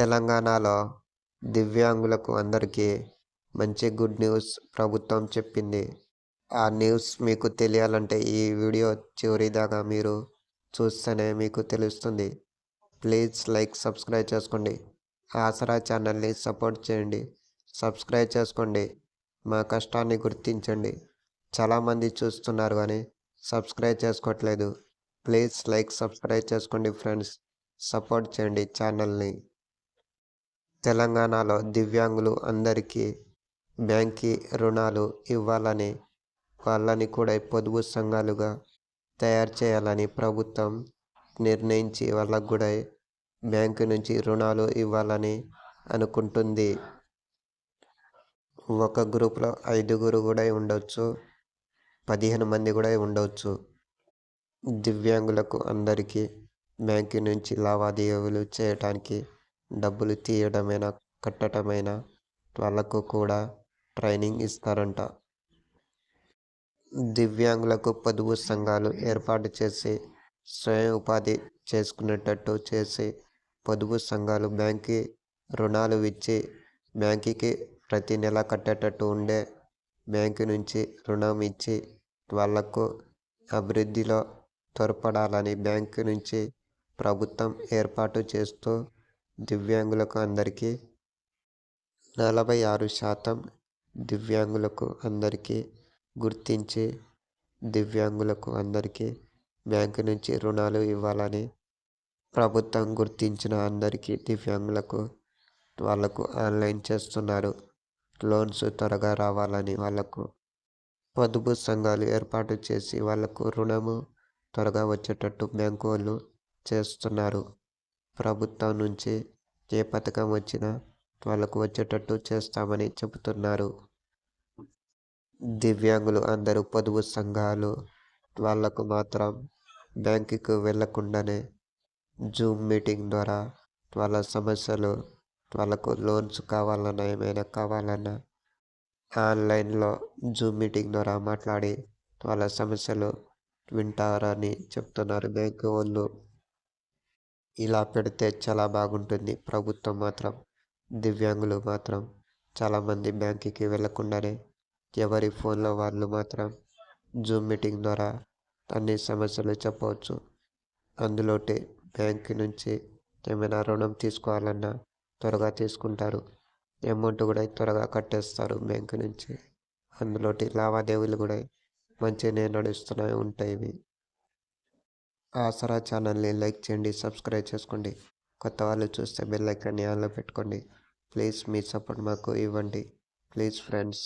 తెలంగాణలో దివ్యాంగులకు అందరికీ మంచి గుడ్ న్యూస్ ప్రభుత్వం చెప్పింది. ఆ న్యూస్ మీకు తెలియాలంటే ఈ వీడియో చివరిదాకా మీరు చూస్తేనే మీకు తెలుస్తుంది. ప్లీజ్ లైక్ సబ్స్క్రైబ్ చేసుకోండి. ఆసరా ఛానల్ని సపోర్ట్ చేయండి. సబ్స్క్రైబ్ చేసుకోండి. మా కష్టాన్ని గుర్తించండి. చాలామంది చూస్తున్నారు కానీ సబ్స్క్రైబ్ చేసుకోవట్లేదు. ప్లీజ్ లైక్ సబ్స్క్రైబ్ చేసుకోండి ఫ్రెండ్స్. సపోర్ట్ చేయండి ఛానల్ని. తెలంగాణలో దివ్యాంగులు అందరికీ బ్యాంకి రుణాలు ఇవ్వాలని వాళ్ళని కూడా పొదుపు సంఘాలుగా తయారు చేయాలని ప్రభుత్వం నిర్ణయించి వాళ్ళకు కూడా బ్యాంకు నుంచి రుణాలు ఇవ్వాలని అనుకుంటుంది. ఒక గ్రూప్లో ఐదుగురు కూడా ఉండవచ్చు పదిహేను మంది కూడా ఉండవచ్చు దివ్యాంగులకు అందరికీ బ్యాంకు నుంచి లావాదేవీలు చేయటానికి డబ్బులు తీయడమైనా కట్టడమైనా వాళ్ళకు కూడా ట్రైనింగ్ ఇస్తారంట. దివ్యాంగులకు పొదుపు సంఘాలు ఏర్పాటు చేసి స్వయం ఉపాధి చేసుకునేటట్టు చేసి పొదుపు సంఘాలు బ్యాంకి రుణాలు ఇచ్చి బ్యాంకుకి ప్రతి నెల కట్టేటట్టు ఉండే బ్యాంకు నుంచి రుణం ఇచ్చి వాళ్ళకు అభివృద్ధిలో తోడ్పడాలని బ్యాంకు నుంచి ప్రభుత్వం ఏర్పాటు చేస్తూ దివ్యాంగులకు అందరికీ నలభై ఆరు శాతం దివ్యాంగులకు అందరికీ గుర్తించి దివ్యాంగులకు అందరికీ బ్యాంకు నుంచి రుణాలు ఇవ్వాలని ప్రభుత్వం గుర్తించిన అందరికీ దివ్యాంగులకు వాళ్ళకు ఆన్లైన్ చేస్తున్నారు. లోన్స్ త్వరగా రావాలని వాళ్ళకు పొదుపు సంఘాలు ఏర్పాటు చేసి వాళ్ళకు రుణము త్వరగా వచ్చేటట్టు బ్యాంకు వాళ్ళు చేస్తున్నారు. ప్రభుత్వం నుంచి ఏ పథకం వచ్చినా వాళ్ళకు వచ్చేటట్టు చేస్తామని చెబుతున్నారు. దివ్యాంగులు అందరూ పొదుపు సంఘాలు వాళ్ళకు మాత్రం బ్యాంకుకు వెళ్ళకుండానే జూమ్ మీటింగ్ ద్వారా వాళ్ళ సమస్యలు వాళ్ళకు లోన్స్ కావాలన్నా ఏమైనా కావాలన్నా ఆన్లైన్లో జూమ్ మీటింగ్ ద్వారా మాట్లాడి వాళ్ళ సమస్యలు వింటారని చెప్తున్నారు బ్యాంకు వాళ్ళు. ఇలా పెడితే చాలా బాగుంటుంది. ప్రభుత్వం మాత్రం దివ్యాంగులు మాత్రం చాలామంది బ్యాంకుకి వెళ్ళకుండానే ఎవరి ఫోన్లో వాళ్ళు మాత్రం జూమ్ మీటింగ్ ద్వారా అన్ని సమస్యలు చెప్పవచ్చు. అందులోటి బ్యాంక్ నుంచి ఏమైనా రుణం తీసుకోవాలన్నా త్వరగా తీసుకుంటారు. అమౌంట్ కూడా త్వరగా కట్టేస్తారు బ్యాంకు నుంచి. అందులోటి లావాదేవీలు కూడా మంచిగానే నడుస్తూనే ఉంటాయి. ఇవి ఆసరా ఛానల్ని లైక్ చేయండి సబ్స్క్రైబ్ చేసుకోండి. కొత్త వాళ్ళు చూస్తే బెల్ ఐకాన్ని ఆన్లో పెట్టుకోండి. ప్లీజ్ మీ సపోర్ట్ మాకు ఇవ్వండి. Please friends.